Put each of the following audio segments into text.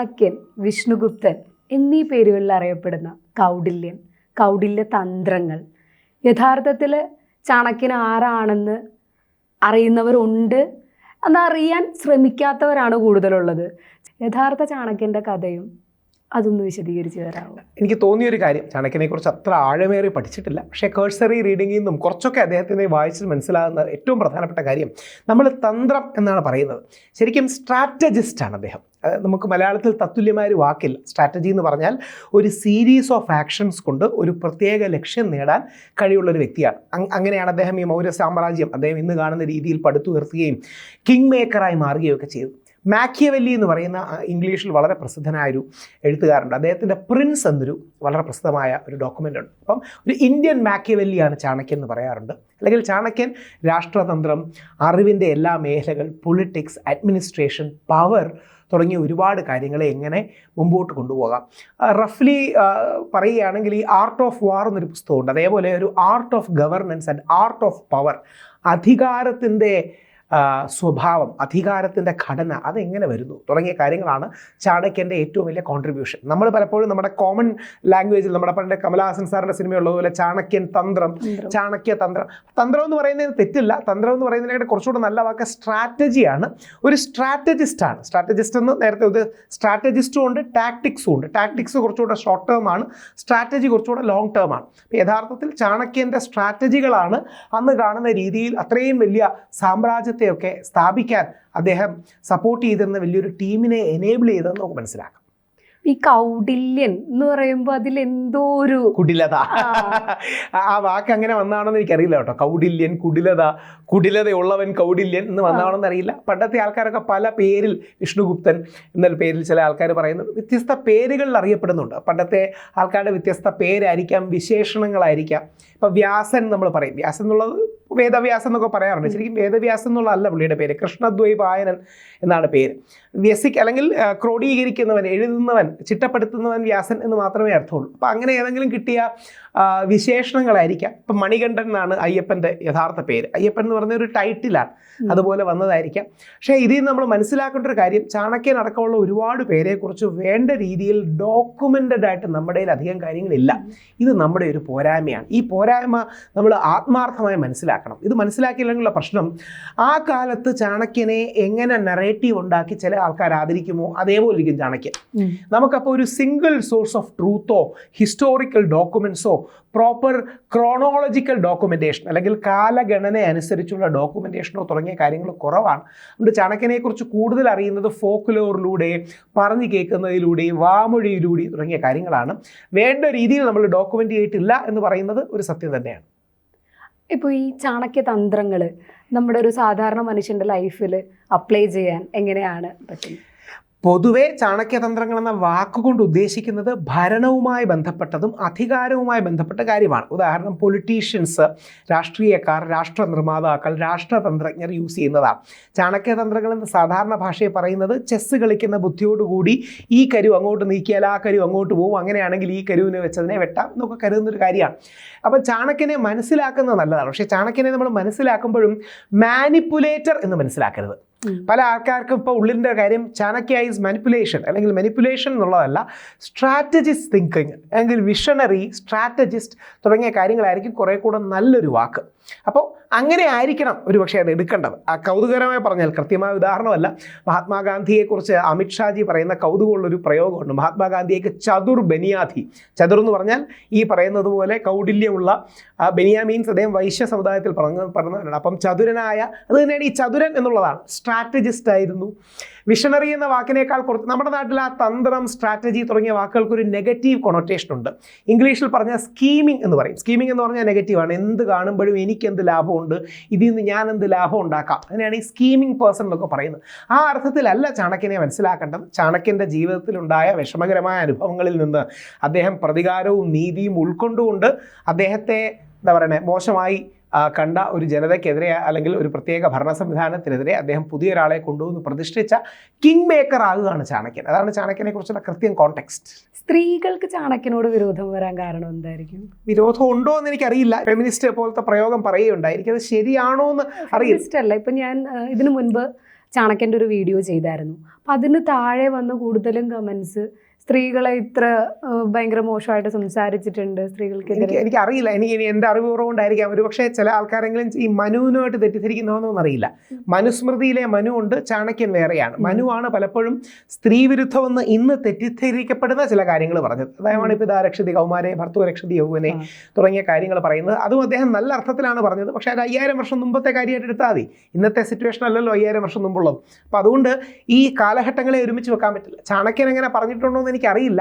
ചാണക്യൻ വിഷ്ണുഗുപ്തൻ എന്നീ പേരുകളിൽ അറിയപ്പെടുന്ന കൗടില്യൻ കൗടില്യ തന്ത്രങ്ങൾ. യഥാർത്ഥത്തിൽ ചാണക്യൻ ആരാണെന്ന് അറിയുന്നവരുണ്ട് എന്നറിയാൻ ശ്രമിക്കാത്തവരാണ് കൂടുതലുള്ളത്. യഥാർത്ഥ ചാണക്യന്റെ കഥയും അതൊന്ന് വിശദീകരിച്ച് തരാമോ എനിക്ക് തോന്നിയൊരു കാര്യം ചാണക്യനെ കുറിച്ച് അത്ര ആഴമേറി പഠിച്ചിട്ടില്ല. പക്ഷേ കേഴ്സറി റീഡിംഗിൽ നിന്നും കുറച്ചൊക്കെ അദ്ദേഹത്തിനെ വായിച്ച് മനസ്സിലാകുന്ന ഏറ്റവും പ്രധാനപ്പെട്ട കാര്യം നമ്മൾ തന്ത്രം എന്നാണ് പറയുന്നത്. ശരിക്കും സ്ട്രാറ്റജിസ്റ്റ് ആണ് അദ്ദേഹം. നമുക്ക് മലയാളത്തിൽ തത്തുല്യമായ ഒരു വാക്കില്ല സ്ട്രാറ്റജി എന്ന് പറഞ്ഞാൽ ഒരു സീരീസ് ഓഫ് ആക്ഷൻസ് കൊണ്ട് ഒരു പ്രത്യേക ലക്ഷ്യം നേടാൻ കഴിവുള്ള ഒരു വ്യക്തിയാണ് അങ്ങനെയാണ് അദ്ദേഹം ഈ മൗര്യ സാമ്രാജ്യം അദ്ദേഹം ഇന്ന് കാണുന്ന രീതിയിൽ പടുത്തുയർത്തുകയും കിങ് മേക്കറായി മാറുകയും ഒക്കെ ചെയ്തു മാക്കിയവല്ലി എന്ന് പറയുന്ന ഇംഗ്ലീഷിൽ വളരെ പ്രസിദ്ധനായ ഒരു എഴുത്തുകാരുണ്ട് അദ്ദേഹത്തിന്റെ പ്രിൻസ് എന്നൊരു വളരെ പ്രസിദ്ധമായ ഒരു ഡോക്യുമെന്റ് ഉണ്ട് അപ്പം ഒരു ഇന്ത്യൻ മാക്കിയവല്ലിയാണ് ചാണക്യൻ എന്ന് പറയാറുണ്ട്. അല്ലെങ്കിൽ ചാണക്യൻ രാഷ്ട്രതന്ത്രം അറിവിന്റെ എല്ലാ മേഖലകൾ പൊളിറ്റിക്സ് അഡ്മിനിസ്ട്രേഷൻ പവർ തുടങ്ങിയ ഒരുപാട് കാര്യങ്ങളെ എങ്ങനെ മുമ്പോട്ട് കൊണ്ടുപോകാം. റഫ്ലി പറയുകയാണെങ്കിൽ ഈ ആർട്ട് ഓഫ് വാർ എന്നൊരു പുസ്തകമുണ്ട്. അതേപോലെ ഒരു art of governance and art of power അധികാരത്തിന്റെ സ്വഭാവം അധികാരത്തിന്റെ ഘടന അതെങ്ങനെ വരുന്നു? തുടങ്ങിയ കാര്യങ്ങളാണ് ചാണക്യന്റെ ഏറ്റവും വലിയ കോൺട്രിബ്യൂഷൻ നമ്മൾ പലപ്പോഴും നമ്മുടെ കോമൺ ലാംഗ്വേജിൽ നമ്മുടെ പണ്ട് കമലഹാസൻ സാറിന്റെ സിനിമയുള്ളതുപോലെ ചാണക്യൻ തന്ത്രം. ചാണക്യ തന്ത്രം. തന്ത്രം എന്ന് പറയുന്നത് തെറ്റില്ല. തന്ത്രം എന്ന് പറയുന്നതിനെ കുറച്ചുകൂടെ നല്ല വാക്ക് സ്ട്രാറ്റജിയാണ് ഒരു സ്ട്രാറ്റജിസ്റ്റാണ് സ്ട്രാറ്റജിസ്റ്റ് എന്ന് നേരത്തെ ഇത് സ്ട്രാറ്റജിസ്റ്റും ഉണ്ട് ടാക്ടിക്സും ഉണ്ട്. ടാക്ടിക്സ് കുറച്ചുകൂടെ ഷോർട്ട് ടേം ആണ്. സ്ട്രാറ്റജി കുറച്ചുകൂടെ ലോങ് ടേം ആണ്. യഥാർത്ഥത്തിൽ ചാണക്യന്റെ സ്ട്രാറ്റജികളാണ് അന്ന് കാണുന്ന രീതിയിൽ അത്രയും വലിയ സാമ്രാജ്യത്തെയൊക്കെ സ്ഥാപിക്കാൻ അദ്ദേഹം സപ്പോർട്ട് ചെയ്തിരുന്ന വലിയൊരു ടീമിനെ എനേബിൾ ചെയ്തെന്ന് നമുക്ക് മനസ്സിലാക്കാം. ഈ കൗഡില്യൻ എന്ന് പറയുമ്പോൾ അതിൽ എന്തോ ഒരു കുടിലത. ആ. വാക്ക് അങ്ങനെ വന്നാണെന്ന് എനിക്കറിയില്ല കേട്ടോ. കൗടില്യൻ കുടിലത കുടിലതയുള്ളവൻ കൗടില്യൻ എന്ന് വന്നാണെന്ന് അറിയില്ല. പണ്ടത്തെ ആൾക്കാരൊക്കെ പല പേരിൽ വിഷ്ണുഗുപ്തൻ എന്ന പേരിൽ ചില ആൾക്കാർ പറയുന്നുണ്ട് വ്യത്യസ്ത പേരുകളിൽ അറിയപ്പെടുന്നുണ്ട്. പണ്ടത്തെ ആൾക്കാരുടെ വ്യത്യസ്ത പേരായിരിക്കാം വിശേഷണങ്ങളായിരിക്കാം. ഇപ്പം വ്യാസൻ നമ്മൾ പറയും. വ്യാസൻ എന്നുള്ളത് വേദവ്യാസം എന്നൊക്കെ പറയാറുണ്ട്. ശരിക്കും വേദവ്യാസൻ എന്നുള്ളതല്ല പുള്ളിയുടെ പേര്. കൃഷ്ണദ്വൈപായനൻ എന്നാണ് പേര്. വ്യസിക് അല്ലെങ്കിൽ ക്രോഡീകരിക്കുന്നവൻ എഴുതുന്നവൻ ചിട്ടപ്പെടുത്തുന്നവൻ വ്യാസൻ എന്ന് മാത്രമേ അർത്ഥമുള്ളൂ. അപ്പം അങ്ങനെ ഏതെങ്കിലും കിട്ടിയ വിശേഷണങ്ങളായിരിക്കാം. ഇപ്പം മണികണ്ഠൻ എന്നാണ് അയ്യപ്പന്റെ യഥാർത്ഥ പേര്. അയ്യപ്പൻ എന്ന് പറഞ്ഞ ഒരു ടൈറ്റിലാണ് അതുപോലെ വന്നതായിരിക്കാം. പക്ഷേ ഇതിൽ നമ്മൾ മനസ്സിലാക്കേണ്ട ഒരു കാര്യം ചാണക്യൻ അടക്കമുള്ള ഒരുപാട് പേരെക്കുറിച്ച് വേണ്ട രീതിയിൽ ഡോക്യുമെന്റഡ് ആയിട്ട് നമ്മുടെ കയ്യിൽ അധികം കാര്യങ്ങളില്ല. ഇത് നമ്മുടെ ഒരു പോരായ്മയാണ്. ഈ പോരായ്മ നമ്മൾ ആത്മാർത്ഥമായി മനസ്സിലാക്കണം. ഇത് മനസ്സിലാക്കിയില്ലെങ്കിലുള്ള പ്രശ്നം ആ കാലത്ത് ചാണക്യനെ എങ്ങനെ നറേറ്റീവ് ഉണ്ടാക്കി ചില ആൾക്കാർ ആദരിക്കുമോ? അതേപോലെ ഇരിക്കും ചാണക്യൻ. നമുക്കപ്പോൾ ഒരു സിംഗിൾ സോഴ്സ് ഓഫ് ട്രൂത്തോ ഹിസ്റ്റോറിക്കൽ ഡോക്യുമെൻസോ പ്രോപ്പർ ക്രോണോളജിക്കൽ ഡോക്യുമെന്റേഷൻ അല്ലെങ്കിൽ കാലഗണന അനുസരിച്ചുള്ള ഡോക്യുമെന്റേഷനോ തുടങ്ങിയ കാര്യങ്ങൾ കുറവാണ്. അതുകൊണ്ട് ചാണക്യനെക്കുറിച്ച് കൂടുതൽ അറിയുന്നത് ഫോക്ലോറിലൂടെ പറഞ്ഞു കേൾക്കുന്നതിലൂടെയും വാമൊഴിയിലൂടെയും തുടങ്ങിയ കാര്യങ്ങളാണ്. വേണ്ട രീതിയിൽ നമ്മൾ ഡോക്യുമെന്റ് ചെയ്തിട്ടില്ല എന്ന് പറയുന്നത് ഒരു സത്യം തന്നെയാണ്. ഇപ്പോൾ ഈ ചാണക്യ തന്ത്രങ്ങൾ നമ്മുടെ ഒരു സാധാരണ മനുഷ്യന്റെ ലൈഫിൽ അപ്ലൈ ചെയ്യാൻ എങ്ങനെയാണ് പറ്റുന്നത്? പൊതുവെ ചാണക്യതന്ത്രങ്ങൾ എന്ന വാക്കുകൊണ്ട് ഉദ്ദേശിക്കുന്നത് ഭരണവുമായി ബന്ധപ്പെട്ടതും അധികാരവുമായി ബന്ധപ്പെട്ട കാര്യമാണ്. ഉദാഹരണം പൊളിറ്റീഷ്യൻസ് രാഷ്ട്രീയക്കാർ രാഷ്ട്ര നിർമ്മാതാക്കൾ രാഷ്ട്രതന്ത്രജ്ഞർ യൂസ് ചെയ്യുന്നതാണ്. ചാണക്യതന്ത്രങ്ങൾ എന്ന സാധാരണ ഭാഷയെ പറയുന്നത് ചെസ്സ് കളിക്കുന്ന ബുദ്ധിയോടുകൂടി ഈ കരു അങ്ങോട്ട് നീക്കിയാൽ ആ കരു അങ്ങോട്ട് പോകും അങ്ങനെയാണെങ്കിൽ ഈ കരുവിനെ വെച്ചതിനെ വെട്ടാം എന്നൊക്കെ കരുതുന്നൊരു കാര്യമാണ്. അപ്പം ചാണക്യനെ മനസ്സിലാക്കുന്നത് നല്ലതാണ്. പക്ഷേ ചാണക്യനെ നമ്മൾ മനസ്സിലാക്കുമ്പോഴും മാനിപ്പുലേറ്റർ എന്ന് മനസ്സിലാക്കരുത്. പല ആൾക്കാർക്കും ഇപ്പോൾ ഉള്ളിന്റെ കാര്യം ചാണക്യ ഈസ് മനിപ്പുലേഷൻ അല്ലെങ്കിൽ മനിപ്പുലേഷൻ എന്നുള്ളതല്ല സ്ട്രാറ്റജിസ്റ്റ് തിങ്കിങ് അല്ലെങ്കിൽ വിഷണറി സ്ട്രാറ്റജിസ്റ്റ് തുടങ്ങിയ കാര്യങ്ങളായിരിക്കും കുറേ കൂടെ നല്ലൊരു വാക്ക്. അപ്പോൾ അങ്ങനെ ആയിരിക്കണം ഒരു പക്ഷേ അത് എടുക്കേണ്ടത്. ആ കൗതുകരമായി പറഞ്ഞാൽ കൃത്യമായ ഉദാഹരണമല്ല മഹാത്മാഗാന്ധിയെക്കുറിച്ച് അമിത്ഷാജി പറയുന്ന കൗതുകമുള്ളൊരു പ്രയോഗമുണ്ട്. മഹാത്മാഗാന്ധിയേക്ക് ചതുർ ബനിയാധി ചതുർ എന്ന് പറഞ്ഞാൽ ഈ പറയുന്നത് പോലെ കൗടില്യമുള്ള ആ, ബനിയ മീൻസ് അദ്ദേഹം വൈശ്യ സമുദായത്തിൽ പറഞ്ഞ പറഞ്ഞവരാണ് അപ്പം ചതുരനായ അത് തന്നെയാണ് ഈ ചതുരൻ എന്നുള്ളതാണ്. സ്ട്രാറ്റജിസ്റ്റ് ആയിരുന്നു വിഷണറി എന്ന വാക്കിനേക്കാൾ കുറച്ച് നമ്മുടെ നാട്ടിൽ ആ തന്ത്രം സ്ട്രാറ്റജി തുടങ്ങിയ വാക്കുകൾക്ക് ഒരു നെഗറ്റീവ് കൊണോട്ടേഷൻ ഉണ്ട്. ഇംഗ്ലീഷിൽ പറഞ്ഞാൽ സ്കീമിംഗ് എന്ന് പറയും. സ്കീമിംഗ് എന്ന് പറഞ്ഞാൽ നെഗറ്റീവാണ് എന്ത് കാണുമ്പോഴും എനിക്ക് എന്ത് ലാഭമുണ്ട്? ഇതിൽ നിന്ന് ഞാൻ എന്ത് ലാഭം ഉണ്ടാക്കാം? അങ്ങനെയാണ് ഈ സ്കീമിംഗ് പേഴ്സൺ എന്നൊക്കെ പറയുന്നത്. ആ അർത്ഥത്തിലല്ല ചാണക്യനെ മനസ്സിലാക്കേണ്ടത്. ചാണക്യന്റെ ജീവിതത്തിലുണ്ടായ വിഷമകരമായ അനുഭവങ്ങളിൽ നിന്ന് അദ്ദേഹം പ്രതികാരവും നീതിയും ഉൾക്കൊണ്ടുകൊണ്ട് അദ്ദേഹത്തെ എന്താ പറയുന്നത് മോശമായി കണ്ട ഒരു ജനതയ്ക്കെതിരെ അല്ലെങ്കിൽ ഒരു പ്രത്യേക ഭരണ സംവിധാനത്തിനെതിരെ അദ്ദേഹം പുതിയൊരാളെ കൊണ്ടുവന്ന് പ്രതിഷ്ഠിച്ച കിങ് മേക്കർ ആകുകയാണ് ചാണക്യൻ. അതാണ് ചാണക്യനെ കുറിച്ചുള്ള കൃത്യം കോണ്ടെക്സ്റ്റ് സ്ത്രീകൾക്ക് ചാണക്യനോട് വിരോധം വരാൻ കാരണം എന്തായിരിക്കും? വിരോധം ഉണ്ടോ എന്ന് എനിക്കറിയില്ല. ഫെമിനിസ്റ്റ് പോലത്തെ പ്രയോഗം പറയുകയുണ്ടായിരിക്കും. അത് ശരിയാണോ എന്ന് അറിയില്ല. ഇപ്പൊ ഞാൻ ഇതിനു മുൻപ് ചാണക്യന്റെ ഒരു വീഡിയോ ചെയ്തായിരുന്നു. അപ്പം അതിന് താഴെ വന്ന കൂടുതലും കമൻസ് സ്ത്രീകളെ ഇത്ര ഭയങ്കര മോശമായിട്ട് സംസാരിച്ചിട്ടുണ്ട് സ്ത്രീകൾക്ക് എനിക്ക് എനിക്കറിയില്ല. എനിക്ക് ഇനി എന്റെ അറിവ് കുറവുകൊണ്ടായിരിക്കാം ഒരു പക്ഷേ ചില ആൾക്കാരെങ്കിലും ഈ മനുവിനുമായിട്ട് തെറ്റിദ്ധരിക്കുന്നതെന്നൊന്നും അറിയില്ല മനുസ്മൃതിയിലെ മനു ഉണ്ട് ചാണക്യൻ വേറെയാണ്. മനുവാണ് പലപ്പോഴും സ്ത്രീ വിരുദ്ധമെന്ന് ഇന്ന് തെറ്റിദ്ധരിക്കപ്പെടുന്ന ചില കാര്യങ്ങൾ പറഞ്ഞത്. അതായത് പിതാ രക്ഷതി കൗമാരെ ഭർത്തൃ രക്ഷതി യൗവനെ. തുടങ്ങിയ കാര്യങ്ങൾ പറയുന്നത്. അതും അദ്ദേഹം നല്ല അർത്ഥത്തിലാണ് പറഞ്ഞത്. പക്ഷേ അത് അയ്യായിരം വർഷം മുമ്പത്തെ കാര്യമായിട്ട് എടുത്താൽ മതി. ഇന്നത്തെ സിറ്റുവേഷൻ അല്ലല്ലോ അയ്യായിരം വർഷം മുമ്പുള്ളത്. അപ്പോൾ അതുകൊണ്ട് ഈ കാലഘട്ടങ്ങളെ ഒരുമിച്ച് വെക്കാൻ പറ്റില്ല. ചാണക്യൻ എങ്ങനെ പറഞ്ഞിട്ടുണ്ടോ എന്ന് എനിക്കറിയില്ല.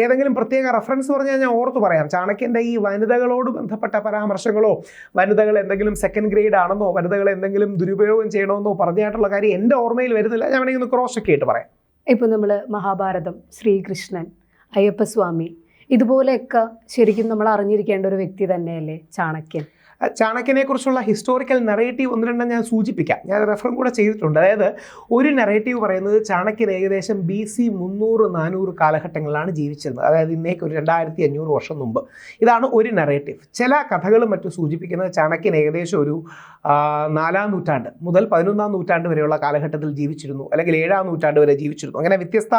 ഏതെങ്കിലും പ്രത്യേക റെഫറൻസ് പറഞ്ഞാൽ ഞാൻ ഓർത്ത് പറയാം. ചാണക്യന്റെ ഈ വനിതകളോട് ബന്ധപ്പെട്ട പരാമർശങ്ങളോ വനിതകൾ എന്തെങ്കിലും സെക്കൻഡ് ഗ്രേഡ് ആണെന്നോ വനിതകൾ എന്തെങ്കിലും ദുരുപയോഗം ചെയ്യണമെന്നോ പറഞ്ഞായിട്ടുള്ള കാര്യം എന്റെ ഓർമ്മയിൽ വരുന്നില്ല. ഞാൻ വേണമെങ്കിൽ ഒന്ന് ക്രോസ് ഒക്കെ ആയിട്ട് പറയാം. ഇപ്പോൾ നമ്മൾ മഹാഭാരതം ശ്രീകൃഷ്ണൻ അയ്യപ്പസ്വാമി ഇതുപോലെയൊക്കെ ശരിക്കും നമ്മൾ അറിഞ്ഞിരിക്കേണ്ട ഒരു വ്യക്തി തന്നെയല്ലേ ചാണക്യൻ? ചാണക്യനെ കുറിച്ചുള്ള ഹിസ്റ്റോറിക്കൽ നെറേറ്റീവ് ഒന്ന് രണ്ടും ഞാൻ സൂചിപ്പിക്കാം. ഞാൻ റെഫറും കൂടെ ചെയ്തിട്ടുണ്ട്. അതായത് ഒരു നെറേറ്റീവ് പറയുന്നത് ചാണക്യൻ ഏകദേശം ബി സി മുന്നൂറ് നാനൂറ് കാലഘട്ടങ്ങളിലാണ് ജീവിച്ചിരുന്നത്. അതായത് ഇന്നേക്ക് ഒരു രണ്ടായിരത്തി അഞ്ഞൂറ് വർഷം മുമ്പ്. ഇതാണ് ഒരു നെറേറ്റീവ് ചില കഥകളും മറ്റും സൂചിപ്പിക്കുന്നത് ചാണക്യൻ ഏകദേശം ഒരു നാലാം നൂറ്റാണ്ട് മുതൽ പതിനൊന്നാം നൂറ്റാണ്ട് വരെയുള്ള കാലഘട്ടത്തിൽ ജീവിച്ചിരുന്നു. അല്ലെങ്കിൽ ഏഴാം നൂറ്റാണ്ട് വരെ ജീവിച്ചിരുന്നു. അങ്ങനെ വ്യത്യസ്ത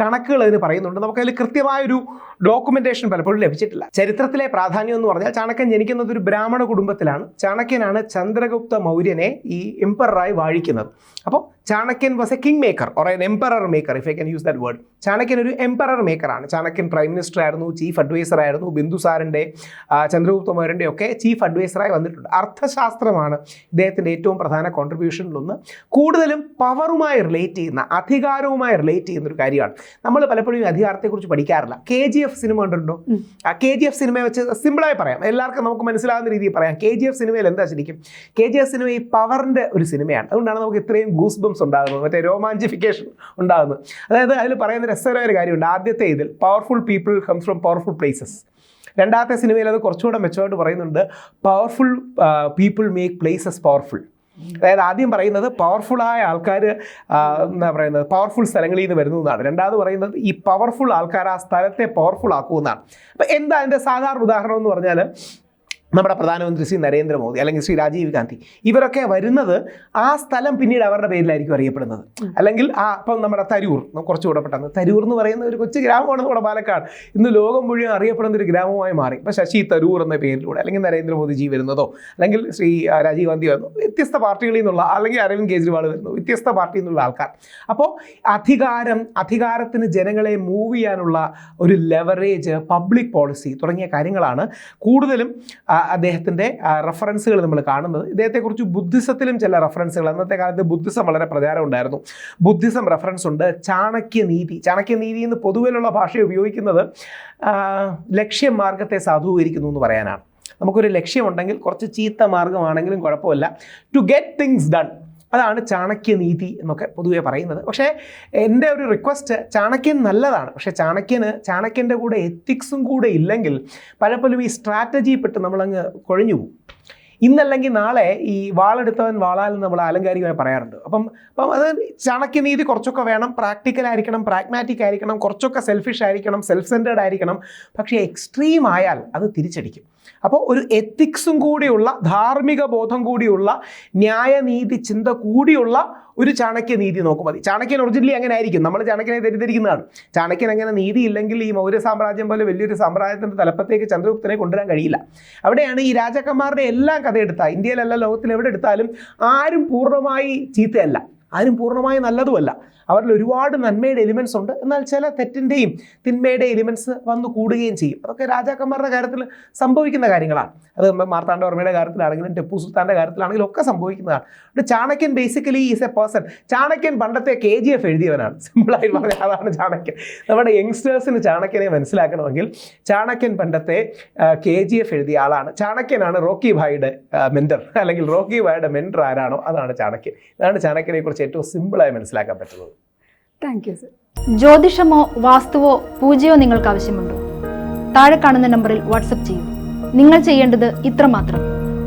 കണക്കുകൾ അതിന് പറയുന്നുണ്ട്. നമുക്കതിൽ കൃത്യമായൊരു ഡോക്യുമെന്റേഷൻ പലപ്പോഴും ലഭിച്ചിട്ടില്ല. ചരിത്രത്തിലെ പ്രാധാന്യം എന്ന് പറഞ്ഞാൽ ചാണക്യൻ ജനിക്കുന്നത് ഒരു ബ്രാഹ്മണ കുടുംബത്തിലാണ്. ചാണക്യനാണ് ചന്ദ്രഗുപ്ത മൗര്യനെ ഈ എംപററായി വാഴിക്കുന്നത്. അപ്പോൾ Chanakya was a king maker or an emperor maker if I can use that word Chanakya ഒരു എംപറർ മേക്കറാണ് ചാണക്യൻ പ്രൈം മിനിസ്റ്റർ ആയിരുന്നു ചീഫ് അഡ്വൈസർ ആയിരുന്നു ബിന്ദുസാറിന്റെ ചന്ദ്രഗുപ്ത മൗര്യന്റെ ഒക്കെ ചീഫ് അഡ്വൈസറായി വന്നിട്ടുണ്ട്. അർത്ഥശാസ്ത്രമാണ് ഇദ്ദേഹത്തിന്റെ ഏറ്റവും പ്രധാന കോൺട്രിബ്യൂഷനിലൊന്ന് കൂടുതലും പവറുമായി റിലേറ്റ് ചെയ്യുന്ന അധികാരവുമായി റിലേറ്റ് ചെയ്യുന്ന ഒരു കാര്യമാണ്. നമ്മൾ പലപ്പോഴും അധികാരത്തെക്കുറിച്ച് പഠിക്കാറില്ല. കെ ജി എഫ് സിനിമ കണ്ടിട്ടുണ്ടോ. ആ കെ ജി എഫ് സിനിമയെ വെച്ച് സിമ്പിളായി പറയാം. എല്ലാവർക്കും നമുക്ക് മനസ്സിലാകുന്ന രീതിയിൽ പറയാം. കെ ജി എഫ് സിനിമയിൽ എന്താ ശരിക്കും? കെ ജി എഫ് സിനിമ ഈ പവറിന്റെ ഒരു സിനിമയാണ് അതുകൊണ്ടാണ് നമുക്ക് ഇത്രയും ഗൂസ് ബംസ് ഉണ്ടാകുന്നത് മറ്റേ രോമാഞ്ചിഫിക്കേഷൻ ഉണ്ടാകുന്നത്. അതായത് അതിൽ പറയുന്ന രസകരമായ ഒരു കാര്യമുണ്ട്. ആദ്യത്തെ ഇതിൽ powerful people comes from powerful places രണ്ടാമത്തെ സിനിമയിൽ അത് കുറച്ചുകൂടെ മെച്ചമായിട്ട് പറയുന്നുണ്ട്. Powerful people make places powerful അതായത് ആദ്യം പറയുന്നത് പവർഫുള്ളായ ആൾക്കാർ എന്താ പറയുന്നത്? പവർഫുൾ സ്ഥലങ്ങളിൽ നിന്ന് വരുന്നു എന്നാണ്. രണ്ടാമത് പറയുന്നത് ഈ പവർഫുൾ ആൾക്കാർ ആ സ്ഥലത്തെ പവർഫുൾ ആക്കുമെന്നാണ് അപ്പം എന്താ അതിന്റെ സാധാരണ ഉദാഹരണം എന്ന് പറഞ്ഞാൽ നമ്മുടെ പ്രധാനമന്ത്രി ശ്രീ നരേന്ദ്രമോദി അല്ലെങ്കിൽ ശ്രീ രാജീവ് ഗാന്ധി ഇവരൊക്കെ വരുന്നത് ആ സ്ഥലം പിന്നീട് അവരുടെ പേരിലായിരിക്കും അറിയപ്പെടുന്നത്. അല്ലെങ്കിൽ ആ ഇപ്പം നമ്മുടെ തരൂർ കുറച്ചു കുറച്ചുകൂടെ പെട്ടെന്ന്. തരൂർ എന്ന് പറയുന്ന ഒരു കൊച്ചു ഗ്രാമമാണ് നമ്മുടെ പാലക്കാട്. ഇന്ന് ലോകം മുഴുവൻ അറിയപ്പെടുന്ന ഒരു ഗ്രാമമായി മാറി. ഇപ്പം ശശി തരൂർ എന്ന പേരിലൂടെ അല്ലെങ്കിൽ നരേന്ദ്രമോദിജി വരുന്നതോ അല്ലെങ്കിൽ ശ്രീ രാജീവ് ഗാന്ധി വരുന്നു വ്യത്യസ്ത പാർട്ടികളിൽ നിന്നുള്ള അല്ലെങ്കിൽ അരവിന്ദ് കെജ്രിവാൾ വരുന്നു വ്യത്യസ്ത പാർട്ടിയിൽ നിന്നുള്ള ആൾക്കാർ. അപ്പോൾ അധികാരം അധികാരത്തിന് ജനങ്ങളെ മൂവ് ചെയ്യാനുള്ള ഒരു ലെവറേജ് പബ്ലിക് പോളിസി തുടങ്ങിയ കാര്യങ്ങളാണ്. കൂടുതലും അദ്ദേഹത്തിന്റെ റെഫറൻസുകൾ നമ്മൾ കാണുന്നത്. ഇദ്ദേഹത്തെക്കുറിച്ച് ബുദ്ധിസത്തിലും ചില റെഫറൻസുകൾ അന്നത്തെ കാലത്ത് ബുദ്ധിസം വളരെ പ്രചാരം ഉണ്ടായിരുന്നു. ബുദ്ധിസം റെഫറൻസ് ഉണ്ട്. ചാണക്യനീതി ചാണക്യനീതി എന്ന് പൊതുവിലുള്ള ഭാഷ ഉപയോഗിക്കുന്നത് ലക്ഷ്യമാർഗത്തെ ലക്ഷ്യം മാർഗത്തെ സാധൂകരിക്കുന്നു എന്ന് പറയാനാണ്. നമുക്കൊരു ലക്ഷ്യമുണ്ടെങ്കിൽ കുറച്ച് ചീത്ത മാർഗമാണെങ്കിലും കുഴപ്പമില്ല. ടു ഗെറ്റ് തിങ്സ് ഡൺ അതാണ് ചാണക്യനീതി എന്നൊക്കെ പൊതുവെ പറയുന്നത്. പക്ഷേ എന്റെ ഒരു റിക്വസ്റ്റ് ചാണക്യൻ നല്ലതാണ്. പക്ഷേ ചാണക്യന് ചാണക്യന്റെ കൂടെ എത്തിക്സും കൂടെ ഇല്ലെങ്കിൽ പലപ്പോഴും ഈ സ്ട്രാറ്റജി പെട്ട് നമ്മളങ്ങ് കുഴഞ്ഞു പോകും. ഇന്നല്ലെങ്കിൽ നാളെ ഈ വാളെടുത്തവൻ വാളാൽ നമ്മൾ ആലങ്കാരികമായി പറയാറുണ്ട്. അപ്പം അപ്പം അത് ചാണക്യനീതി കുറച്ചൊക്കെ വേണം. പ്രാക്ടിക്കൽ ആയിരിക്കണം പ്രാഗ്മാറ്റിക് ആയിരിക്കണം കുറച്ചൊക്കെ സെൽഫിഷ് ആയിരിക്കണം സെൽഫ് സെന്റേഡ് ആയിരിക്കണം. പക്ഷേ എക്സ്ട്രീം ആയാൽ അത് തിരിച്ചടിക്കും. അപ്പോൾ ഒരു എത്തിക്സും കൂടിയുള്ള ധാർമ്മിക ബോധം കൂടിയുള്ള ന്യായനീതി ചിന്ത കൂടിയുള്ള ഒരു ചാണക്യ നീതി നോക്കും മതി. ചാണക്യൻ ഒറിജിനലി അങ്ങനെ ആയിരിക്കും. നമ്മൾ ചാണക്യനെ തെറ്റിദ്ധരിക്കുന്നതാണ്. ചാണക്യൻ അങ്ങനെ നീതി ഇല്ലെങ്കിൽ ഈ മൗര്യ സാമ്രാജ്യം പോലെ വലിയൊരു സാമ്രാജ്യത്തിന്റെ തലപ്പത്തേക്ക് ചന്ദ്രഗുപ്തനെ കൊണ്ടുവരാൻ കഴിയില്ല. അവിടെയാണ് ഈ രാജാക്കന്മാരുടെ എല്ലാം കഥ എടുത്താൽ ഇന്ത്യയിലല്ല ലോകത്തിൽ എവിടെ എടുത്താലും ആരും പൂർണമായി ചീത്തയല്ല. ആരും പൂർണമായി നല്ലതുമല്ല. അവരിൽ ഒരുപാട് നന്മയുടെ എലിമെൻസ് ഉണ്ട്. എന്നാൽ ചില തെറ്റിന്റെയും തിന്മയുടെ എലിമെൻസ് വന്നു കൂടുകയും ചെയ്യും. അതൊക്കെ രാജാക്കന്മാരുടെ കാര്യത്തിൽ സംഭവിക്കുന്ന കാര്യങ്ങളാണ്. അത് മാർത്താണ്ഡവർമ്മയുടെ കാര്യത്തിലാണെങ്കിലും ടെപ്പു സുൽത്താന്റെ കാര്യത്തിലാണെങ്കിലും ഒക്കെ സംഭവിക്കുന്നതാണ്. ഒരു ചാണക്യൻ ബേസിക്കലി ഈസ് എ പേഴ്സൺ ചാണക്യൻ പണ്ടത്തെ കെ ജി എഫ് എഴുതിയവനാണ്. സിമ്പിളായി പറഞ്ഞാൽ അതാണ് ചാണക്യൻ. നമ്മുടെ യങ്സ്റ്റേഴ്സിന് ചാണക്യനെ മനസ്സിലാക്കണമെങ്കിൽ ചാണക്യൻ പണ്ടത്തെ കെ ജി എഫ് എഴുതിയ ആളാണ്. ചാണക്യനാണ് റോക്കി ഭായിയുടെ മെന്റർ അല്ലെങ്കിൽ റോക്കി ഭായിയുടെ മെന്റർ ആരാണോ? അതാണ് ചാണക്യൻ. ഇതാണ് ചാണക്യനെ കുറിച്ച് ഏറ്റവും സിമ്പിളായി മനസ്സിലാക്കാൻ പറ്റുന്നത്. താങ്ക് യു സർ ജ്യോതിഷമോ വാസ്തുവോ പൂജയോ നിങ്ങൾക്ക് ആവശ്യമുണ്ടോ? താഴെ കാണുന്ന നമ്പറിൽ വാട്സപ്പ് ചെയ്യൂ. നിങ്ങൾ ചെയ്യേണ്ടത് ഇത്ര മാത്രം.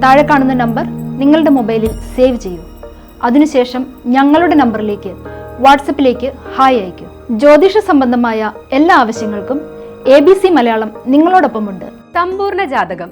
താഴെ കാണുന്ന നമ്പർ നിങ്ങളുടെ മൊബൈലിൽ സേവ് ചെയ്യൂ. അതിനുശേഷം ഞങ്ങളുടെ നമ്പറിലേക്ക് വാട്സപ്പിലേക്ക് ഹായ് അയയ്ക്കൂ. ജ്യോതിഷ സംബന്ധമായ എല്ലാ ആവശ്യങ്ങൾക്കും എ ബി സി മലയാളം നിങ്ങളോടൊപ്പമുണ്ട്. സമ്പൂർണ ജാതകം.